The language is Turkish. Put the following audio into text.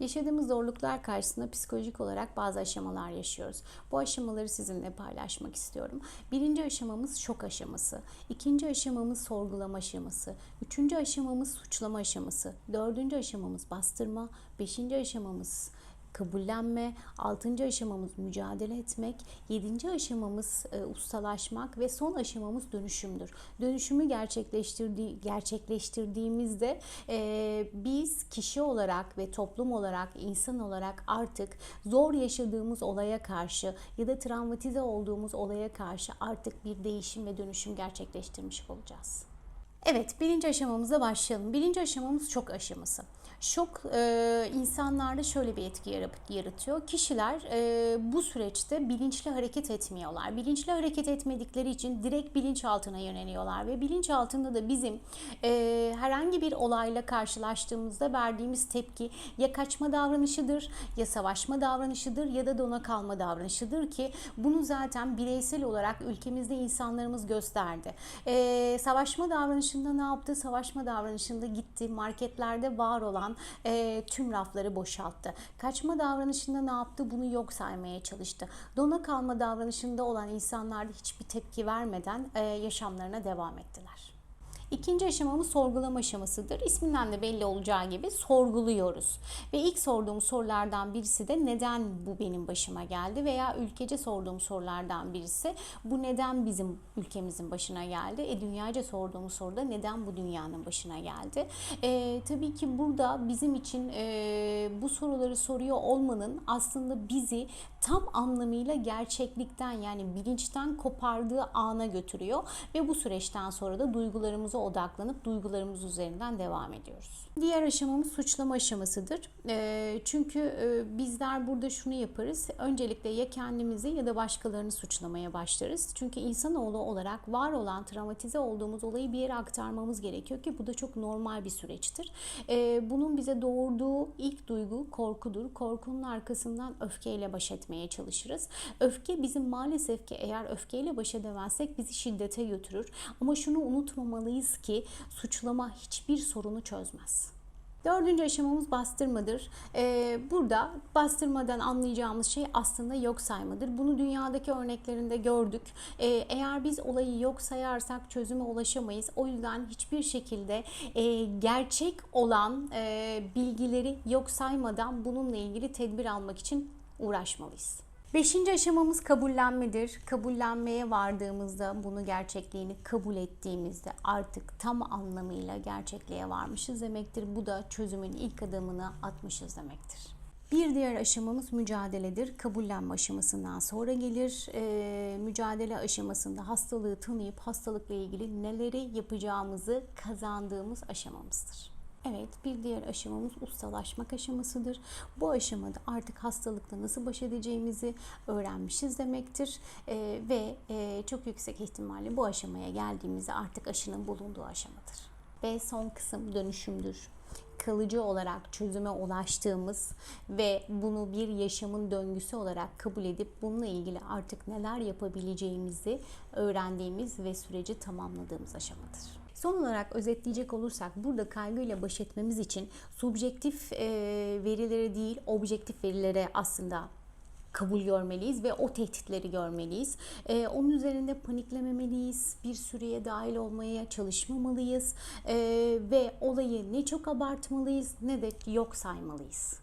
Yaşadığımız zorluklar karşısında psikolojik olarak bazı aşamalar yaşıyoruz. Bu aşamaları sizinle paylaşmak istiyorum. Birinci aşamamız şok aşaması. İkinci aşamamız sorgulama aşaması. Üçüncü aşamamız suçlama aşaması. Dördüncü aşamamız bastırma. Beşinci aşamamız kabullenme, altıncı aşamamız mücadele etmek, yedinci aşamamız e, ustalaşmak ve son aşamamız dönüşümdür. Dönüşümü gerçekleştirdiği, gerçekleştirdiğimizde e, biz kişi olarak ve toplum olarak, insan olarak artık zor yaşadığımız olaya karşı ya da travmatize olduğumuz olaya karşı artık bir değişim ve dönüşüm gerçekleştirmiş olacağız. Evet, birinci aşamamıza başlayalım. Birinci aşamamız şok aşaması. Şok e, insanlarda şöyle bir etki yaratıyor. Kişiler e, bu süreçte bilinçli hareket etmiyorlar. Bilinçli hareket etmedikleri için direkt bilinçaltına yöneliyorlar ve bilinçaltında da bizim e, herhangi bir olayla karşılaştığımızda verdiğimiz tepki ya kaçma davranışıdır, ya savaşma davranışıdır ya da dona kalma davranışıdır ki bunu zaten bireysel olarak ülkemizde insanlarımız gösterdi. E, savaşma davranışında ne yaptı? Savaşma davranışında gitti marketlerde var olan e, tüm rafları boşalttı. Kaçma davranışında ne yaptı? Bunu yok saymaya çalıştı. Dona kalma davranışında olan insanlar da hiçbir tepki vermeden e, yaşamlarına devam ettiler. İkinci aşamamız sorgulama aşamasıdır. İsminden de belli olacağı gibi sorguluyoruz. Ve ilk sorduğum sorulardan birisi de neden bu benim başıma geldi veya ülkece sorduğum sorulardan birisi bu neden bizim ülkemizin başına geldi? E dünyaca sorduğumuz soruda neden bu dünyanın başına geldi? E, tabii ki burada bizim için e, bu soruları soruyor olmanın aslında bizi tam anlamıyla gerçeklikten yani bilinçten kopardığı ana götürüyor ve bu süreçten sonra da duygularımıza odaklanıp duygularımız üzerinden devam ediyoruz. Diğer aşamamız suçlama aşamasıdır. E, çünkü e, bizler burada şunu yaparız. Öncelikle ya kendimizi ya da başkalarını suçlamaya başlarız. Çünkü insanoğlu olarak var olan travmatize olduğumuz olayı bir yere aktarmamız gerekiyor ki bu da çok normal bir süreçtir. E, bunun bize doğurduğu ilk duygu korkudur. Korkunun arkasından öfkeyle baş etmeye çalışırız. Öfke bizim maalesef ki eğer öfkeyle baş edemezsek bizi şiddete götürür. Ama şunu unutmamalıyız ki suçlama hiçbir sorunu çözmez. Dördüncü aşamamız bastırmadır. Ee, burada bastırmadan anlayacağımız şey aslında yok saymadır. Bunu dünyadaki örneklerinde gördük. Ee, eğer biz olayı yok sayarsak çözüme ulaşamayız. O yüzden hiçbir şekilde e, gerçek olan e, bilgileri yok saymadan bununla ilgili tedbir almak için uğraşmalıyız. Beşinci aşamamız kabullenmedir. Kabullenmeye vardığımızda bunu gerçekliğini kabul ettiğimizde artık tam anlamıyla gerçekliğe varmışız demektir. Bu da çözümün ilk adımını atmışız demektir. Bir diğer aşamamız mücadeledir. Kabullenme aşamasından sonra gelir. Ee, mücadele aşamasında hastalığı tanıyıp hastalıkla ilgili neleri yapacağımızı kazandığımız aşamamızdır. Evet, bir diğer aşamamız ustalaşmak aşamasıdır. Bu aşamada artık hastalıkla nasıl baş edeceğimizi öğrenmişiz demektir. Ee, ve e, çok yüksek ihtimalle bu aşamaya geldiğimizde artık aşının bulunduğu aşamadır. Ve son kısım dönüşümdür kalıcı olarak çözüme ulaştığımız ve bunu bir yaşamın döngüsü olarak kabul edip bununla ilgili artık neler yapabileceğimizi öğrendiğimiz ve süreci tamamladığımız aşamadır. Son olarak özetleyecek olursak burada kaygıyla baş etmemiz için subjektif verilere değil objektif verilere aslında kabul görmeliyiz ve o tehditleri görmeliyiz. Ee, onun üzerinde paniklememeliyiz, bir süreye dahil olmaya çalışmamalıyız ee, ve olayı ne çok abartmalıyız ne de yok saymalıyız.